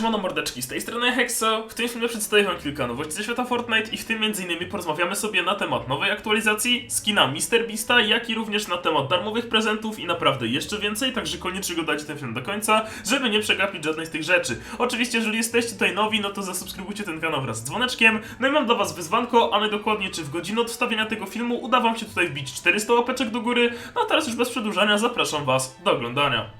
Siemano mordeczki, z tej strony Hexo. W tym filmie przedstawię wam kilka nowości ze świata Fortnite i w tym m.in. porozmawiamy sobie na temat nowej aktualizacji, skina MrBeasta, jak i również na temat darmowych prezentów i naprawdę jeszcze więcej, także koniecznie oglądajcie ten film do końca, żeby nie przegapić żadnej z tych rzeczy. Oczywiście, jeżeli jesteście tutaj nowi, no to zasubskrybujcie ten kanał wraz z dzwoneczkiem. No i mam dla was wyzwanko, ale dokładnie czy w godzinę od wstawienia tego filmu uda wam się tutaj wbić 400 łapeczek do góry. No a teraz już bez przedłużania zapraszam was do oglądania.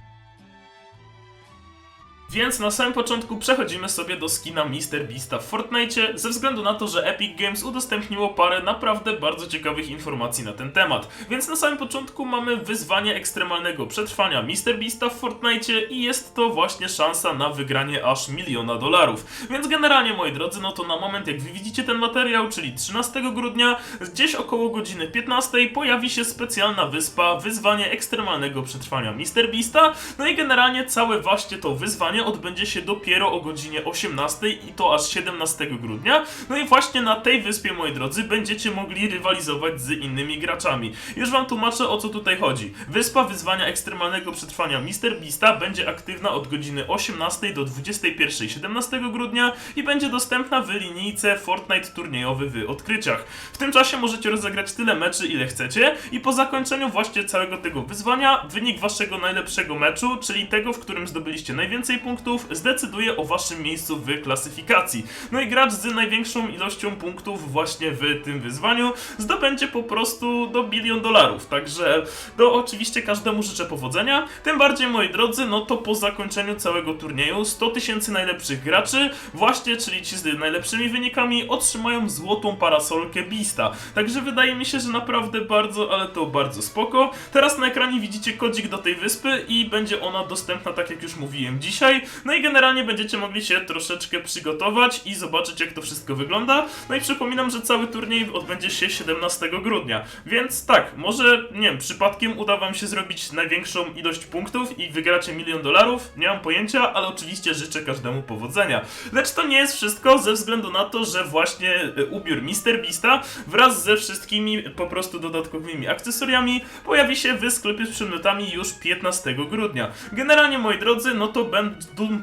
Więc na samym początku przechodzimy sobie do skina MrBeasta w Fortnite, ze względu na to, że Epic Games udostępniło parę naprawdę bardzo ciekawych informacji na ten temat. Więc na samym początku mamy wyzwanie ekstremalnego przetrwania MrBeasta w Fortnite i jest to właśnie szansa na wygranie aż miliona dolarów. Więc generalnie, moi drodzy, no to na moment jak wy widzicie ten materiał, czyli 13 grudnia, gdzieś około godziny 15 pojawi się specjalna wyspa wyzwanie ekstremalnego przetrwania MrBeasta. No i generalnie całe właśnie to wyzwanie odbędzie się dopiero o godzinie 18 i to aż 17 grudnia. No i właśnie na tej wyspie, moi drodzy, będziecie mogli rywalizować z innymi graczami. Już wam tłumaczę o co tutaj chodzi. Wyspa wyzwania ekstremalnego przetrwania MrBeasta będzie aktywna od godziny 18 do 21 17 grudnia i będzie dostępna w linijce Fortnite turniejowy w odkryciach. W tym czasie możecie rozegrać tyle meczy ile chcecie i po zakończeniu właśnie całego tego wyzwania wynik waszego najlepszego meczu, czyli tego, w którym zdobyliście najwięcej punktów, zdecyduje o waszym miejscu w klasyfikacji. No i gracz z największą ilością punktów właśnie w tym wyzwaniu zdobędzie po prostu do bilion dolarów. Także do oczywiście każdemu życzę powodzenia. Tym bardziej moi drodzy, no to po zakończeniu całego turnieju 100 tysięcy najlepszych graczy, właśnie czyli ci z najlepszymi wynikami otrzymają złotą parasolkę Beasta. Także wydaje mi się, że naprawdę bardzo, ale to bardzo spoko. Teraz na ekranie widzicie kodzik do tej wyspy i będzie ona dostępna tak jak już mówiłem dzisiaj. No i generalnie będziecie mogli się troszeczkę przygotować i zobaczyć jak to wszystko wygląda. No i przypominam, że cały turniej odbędzie się 17 grudnia. Więc tak, może, nie wiem, przypadkiem uda wam się zrobić największą ilość punktów i wygracie milion dolarów. Nie mam pojęcia, ale oczywiście życzę każdemu powodzenia. Lecz to nie jest wszystko ze względu na to, że właśnie e, ubiór MrBeasta wraz ze wszystkimi po prostu dodatkowymi akcesoriami pojawi się w sklepie z przedmiotami już 15 grudnia. Generalnie moi drodzy, no to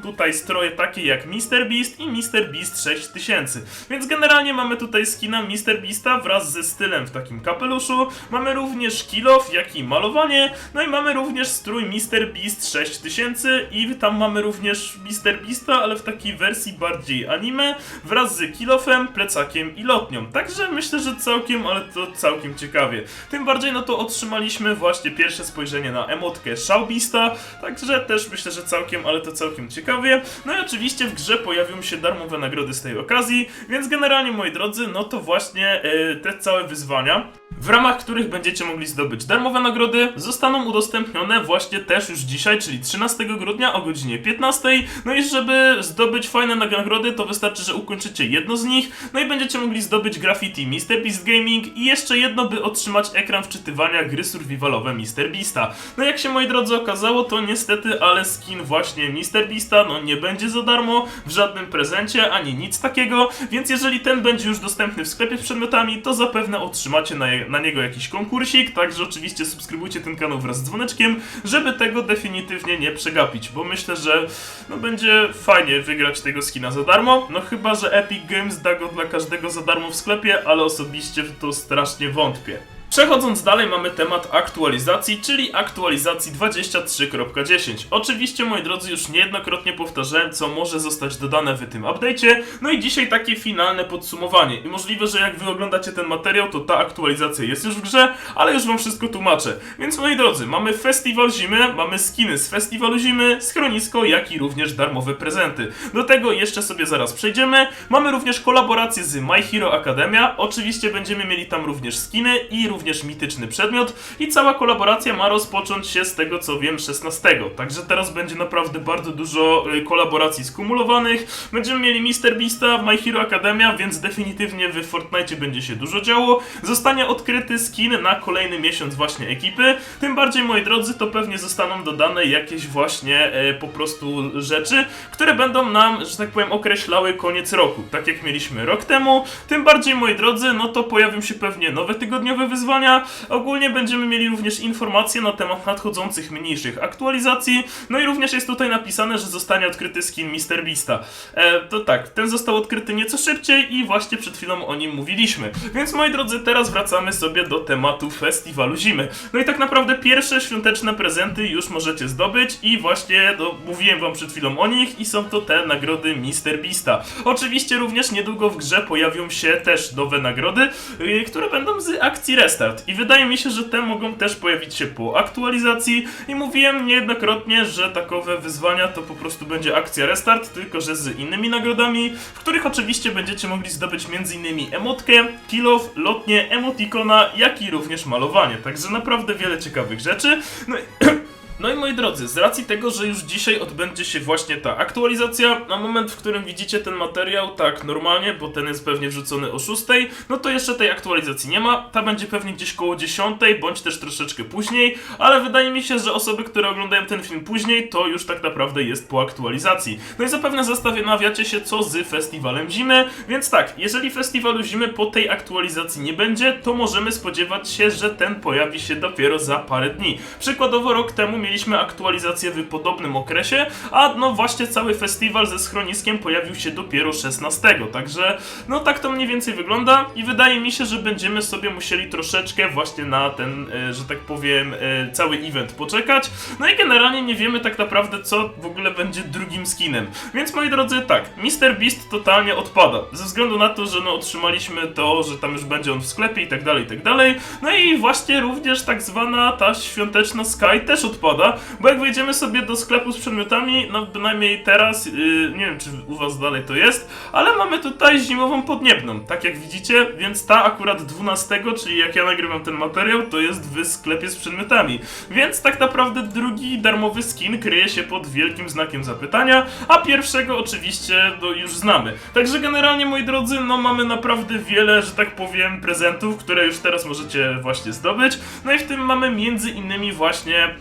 tutaj stroje takie jak MrBeast i MrBeast 6000. Więc generalnie mamy tutaj skina MrBeasta wraz ze stylem w takim kapeluszu. Mamy również kill off, jak i malowanie. No i mamy również strój MrBeast 6000 i tam mamy również MrBeasta, ale w takiej wersji bardziej anime wraz z kill offem, plecakiem i lotnią. Także myślę, że całkiem, ale to całkiem ciekawie. Tym bardziej no to otrzymaliśmy właśnie pierwsze spojrzenie na emotkę Showbeasta, także też myślę, że całkiem, ale to całkiem ciekawie. No i oczywiście w grze pojawią się darmowe nagrody z tej okazji, więc generalnie moi drodzy, no to właśnie e, te całe wyzwania w ramach których będziecie mogli zdobyć darmowe nagrody, zostaną udostępnione właśnie też już dzisiaj, czyli 13 grudnia o godzinie 15. No i żeby zdobyć fajne nagrody, to wystarczy, że ukończycie jedno z nich, no i będziecie mogli zdobyć graffiti MrBeast Gaming i jeszcze jedno, by otrzymać ekran wczytywania gry survivalowe MrBeasta. No jak się moi drodzy okazało, to niestety, ale skin właśnie MrBeasta no nie będzie za darmo w żadnym prezencie, ani nic takiego, więc jeżeli ten będzie już dostępny w sklepie z przedmiotami, to zapewne otrzymacie na, je, na niego jakiś konkursik, także oczywiście subskrybujcie ten kanał wraz z dzwoneczkiem, żeby tego definitywnie nie przegapić, bo myślę, że no będzie fajnie wygrać tego skina za darmo, no chyba, że Epic Games da go dla każdego za darmo w sklepie, ale osobiście w to strasznie wątpię. Przechodząc dalej mamy temat aktualizacji, czyli aktualizacji 23.10. Oczywiście moi drodzy już niejednokrotnie powtarzałem co może zostać dodane w tym update'cie, no i dzisiaj takie finalne podsumowanie. I możliwe, że jak wy oglądacie ten materiał, to ta aktualizacja jest już w grze, ale już wam wszystko tłumaczę. Więc moi drodzy, mamy festiwal zimy, mamy skiny z festiwalu zimy, schronisko, jak i również darmowe prezenty. Do tego jeszcze sobie zaraz przejdziemy. Mamy również kolaborację z My Hero Academia, oczywiście będziemy mieli tam również skiny i również mityczny przedmiot i cała kolaboracja ma rozpocząć się z tego co wiem 16. Także teraz będzie naprawdę bardzo dużo y, kolaboracji skumulowanych. Będziemy mieli MrBeasta, My Hero Academia, więc definitywnie w Fortnite będzie się dużo działo. Zostanie odkryty skin na kolejny miesiąc właśnie ekipy. Tym bardziej moi drodzy, to pewnie zostaną dodane jakieś właśnie e, po prostu rzeczy, które będą nam, że tak powiem, określały koniec roku. Tak jak mieliśmy rok temu. Tym bardziej moi drodzy, no to pojawią się pewnie nowe tygodniowe wyzwania wyzwania. Ogólnie będziemy mieli również informacje na temat nadchodzących mniejszych aktualizacji. No i również jest tutaj napisane, że zostanie odkryty skin MrBeasta. E, to tak, ten został odkryty nieco szybciej i właśnie przed chwilą o nim mówiliśmy. Więc moi drodzy, teraz wracamy sobie do tematu festiwalu zimy. No i tak naprawdę pierwsze świąteczne prezenty już możecie zdobyć i właśnie no, mówiłem wam przed chwilą o nich i są to te nagrody MrBeasta. Oczywiście również niedługo w grze pojawią się też nowe nagrody, yy, które będą z akcji Restart i wydaje mi się, że te mogą też pojawić się po aktualizacji i mówiłem niejednokrotnie, że takowe wyzwania to po prostu będzie akcja Restart, tylko że z innymi nagrodami, w których oczywiście będziecie mogli zdobyć m.in. emotkę, kill off, lotnie, emotikona, jak i również malowanie. Także naprawdę wiele ciekawych rzeczy. No i no i moi drodzy, z racji tego, że już dzisiaj odbędzie się właśnie ta aktualizacja, na moment, w którym widzicie ten materiał, tak normalnie, bo ten jest pewnie wrzucony o 6, no to jeszcze tej aktualizacji nie ma. Ta będzie pewnie gdzieś koło 10, bądź też troszeczkę później, ale wydaje mi się, że osoby, które oglądają ten film później, to już tak naprawdę jest po aktualizacji. No i zapewne zastanawiacie się, co z festiwalem zimy, więc tak, jeżeli festiwalu zimy po tej aktualizacji nie będzie, to możemy spodziewać się, że ten pojawi się dopiero za parę dni. Przykładowo rok temu mieliśmy aktualizację w podobnym okresie, a no właśnie cały festiwal ze schroniskiem pojawił się dopiero 16, także no tak to mniej więcej wygląda i wydaje mi się, że będziemy sobie musieli troszeczkę właśnie na ten, e, że tak powiem, e, cały event poczekać. No i generalnie nie wiemy tak naprawdę co w ogóle będzie drugim skinem. Więc moi drodzy, tak, MrBeast totalnie odpada. Ze względu na to, że no otrzymaliśmy to, że tam już będzie on w sklepie i tak dalej, i tak dalej. No i właśnie również tak zwana ta świąteczna Sky też odpada, bo jak wejdziemy sobie do sklepu z przedmiotami, no bynajmniej teraz, yy, nie wiem czy u was dalej to jest, ale mamy tutaj zimową podniebną, tak jak widzicie, więc ta akurat 12, czyli jak ja nagrywam ten materiał, to jest w sklepie z przedmiotami. Więc tak naprawdę drugi darmowy skin kryje się pod wielkim znakiem zapytania, a pierwszego oczywiście no, już znamy. Także generalnie moi drodzy, no mamy naprawdę wiele, że tak powiem, prezentów, które już teraz możecie właśnie zdobyć. No i w tym mamy między innymi właśnie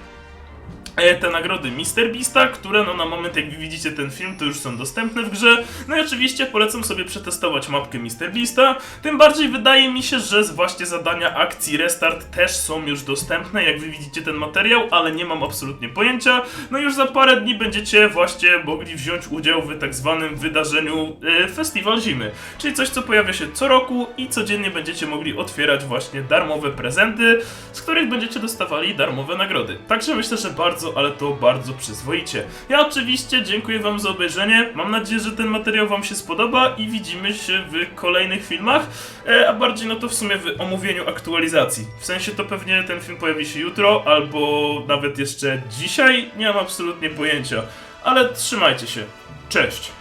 te nagrody MrBeasta, które no na moment jak widzicie ten film to już są dostępne w grze. No i oczywiście polecam sobie przetestować mapkę MrBeasta. Tym bardziej wydaje mi się, że właśnie zadania akcji Restart też są już dostępne, jak wy widzicie ten materiał, ale nie mam absolutnie pojęcia. No już za parę dni będziecie właśnie mogli wziąć udział w tak zwanym wydarzeniu e, Festiwal Zimy. Czyli coś co pojawia się co roku i codziennie będziecie mogli otwierać właśnie darmowe prezenty, z których będziecie dostawali darmowe nagrody. Także myślę, że bardzo, ale to bardzo przyzwoicie. Ja oczywiście dziękuję wam za obejrzenie. Mam nadzieję, że ten materiał wam się spodoba i widzimy się w kolejnych filmach, e, a bardziej no to w sumie w omówieniu aktualizacji. W sensie to pewnie ten film pojawi się jutro, albo nawet jeszcze dzisiaj. Nie mam absolutnie pojęcia. Ale trzymajcie się. Cześć!